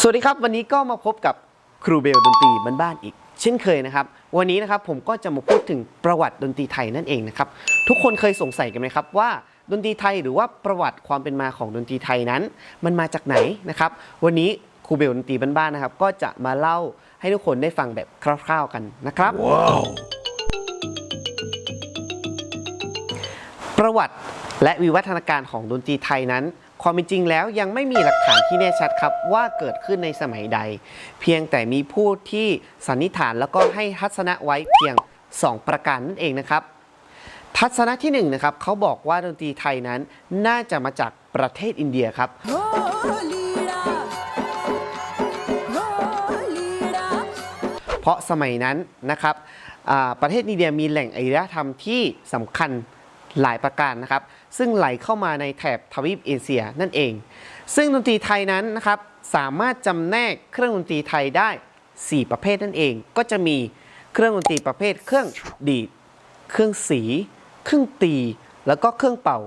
สวัสดีครับ วันนี้ก็มาพบกับครูเบลดนตรีบ้านๆอีก เช่นเคยนะครับ วันนี้นะครับผมก็จะมาพูดถึงประวัติดนตรีไทยนั่นเองนะครับ ทุกคนเคยสงสัยกันไหมครับว่าดนตรีไทยหรือว่าประวัติความเป็นมาของดนตรีไทยนั้น มันมาจากไหนนะครับ วันนี้ครูเบลดนตรีบ้านๆนะครับ ก็จะมาเล่าให้ทุกคนได้ฟังแบบคร่าว ๆกันนะครับประวัติและวิวัฒนาการของดนตรีไทยนั้น ความเป็นจริงแล้วยังไม่มีหลักฐานที่แน่ชัดครับว่าเกิดขึ้นในสมัยใด เพียงแต่มีผู้ที่สันนิษฐานแล้วก็ให้ทัศนะไว้เพียง 2 ประการนั่นเองนะครับ ทัศนะที่1นงนะครับเขาบอกว่าดนตรีไทยนั้นน่าจะมาจากประเทศอินเดียครับ เพราะสมัยนั้นนะครับประเทศอินเดียมีแหล่งอารยธรรมที่สำคัญ หลายประการนะครับ ซึ่งไหลเข้ามาในแถบทวีปเอเชียนั่นเอง ซึ่งดนตรีไทยนั้นนะครับสามารถจำแนกเครื่องดนตรีไทยได้ 4 ประเภทนั่นเอง ก็จะมีเครื่องดนตรีประเภท เครื่องดีด เครื่องสี เครื่องตี แล้วก็เครื่องเป่า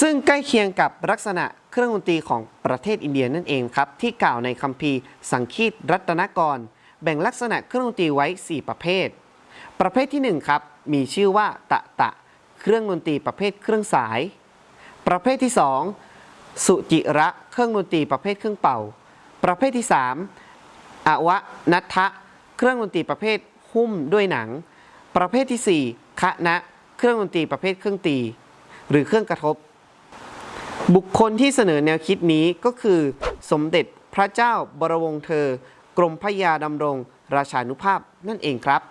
ซึ่งใกล้เคียงกับลักษณะเครื่องดนตรีของประเทศอินเดียนั่นเองครับที่กล่าวในคัมภีร์สังคีตรัตนกร แบ่งลักษณะเครื่องดนตรีไว้ 4 ประเภท ประเภทที่1ครับมีชื่อว่าตะตะ เครื่องดนตรีประเภทเครื่องสาย ประเภทที่ 2 สุจิระ เครื่องดนตรีประเภทเครื่องเป่า ประเภทที่ 3อวะนัทะเครื่องดนตรีประเภทหุ้มด้วยหนัง ประเภทที่ 4คะนะ เครื่องดนตรีประเภทเครื่องตี หรือเครื่องกระทบ บุคคลที่เสนอแนวคิดนี้ก็คือ สมเด็จพระเจ้าบรวงเธอ กรมพระยาดำรง ราชานุภาพนั่นเองครับ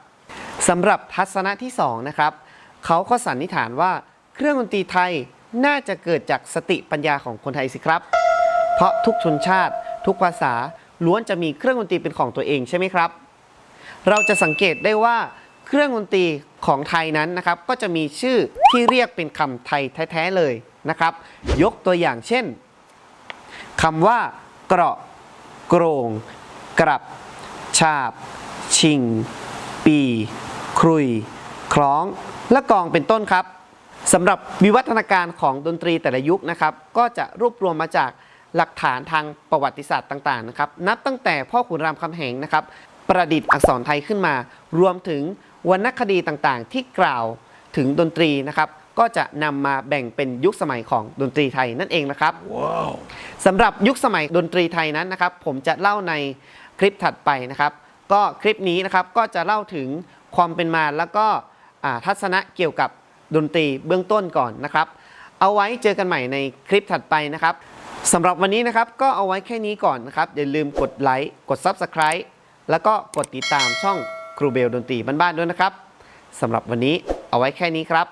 สำหรับทัศนะที่ 2 นะครับ เขาก็สันนิษฐานว่าเครื่องดนตรีไทยน่าจะเกิดจากสติปัญญาของคนไทยสิครับ เพราะทุกชนชาติ ทุกภาษาล้วนจะมีเครื่องดนตรีเป็นของตัวเองใช่ไหมครับ เราจะสังเกตได้ว่าเครื่องดนตรีของไทยนั้นนะครับ ก็จะมีชื่อที่เรียกเป็นคำไทยแท้ๆเลยนะครับ ยกตัวอย่างเช่นคำว่า เกราะ โกรงกรับ ฉาบ ชิง ปี ครุย คล้อง และกองเป็นต้นครับสำหรับวิวัฒนาการของดนตรีแต่ละยุคนะครับก็จะรวบรวมมาจากหลักฐานทางประวัติศาสตร์ต่างๆนะครับนับตั้งแต่พ่อขุนรามคำแหงนะครับประดิษฐ์อักษรไทยขึ้นมา รวมถึงวรรณคดีต่างๆ ที่กล่าวถึงดนตรีนะครับก็จะนำมาแบ่งเป็นยุคสมัยของดนตรีไทยนั่นเองนะครับสำหรับยุคสมัยดนตรีไทยนั้นนะครับ ผมจะเล่าในคลิปถัดไปนะครับ ก็คลิปนี้นะครับก็จะเล่าถึงความเป็นมาแล้วก็อ่า ทัศนะเกี่ยวกับดนตรีเบื้องต้นก่อนนะครับ เอาไว้เจอกันใหม่ในคลิปถัดไปนะครับสำหรับวันนี้นะครับก็เอาไว้แค่นี้ก่อนนะครับอย่าลืมกดไลค์กด Subscribe แล้วก็กดติดตามช่องครูเบลดนตรีบ้านๆด้วยนะครับสำหรับวันนี้เอาไว้แค่นี้ครับ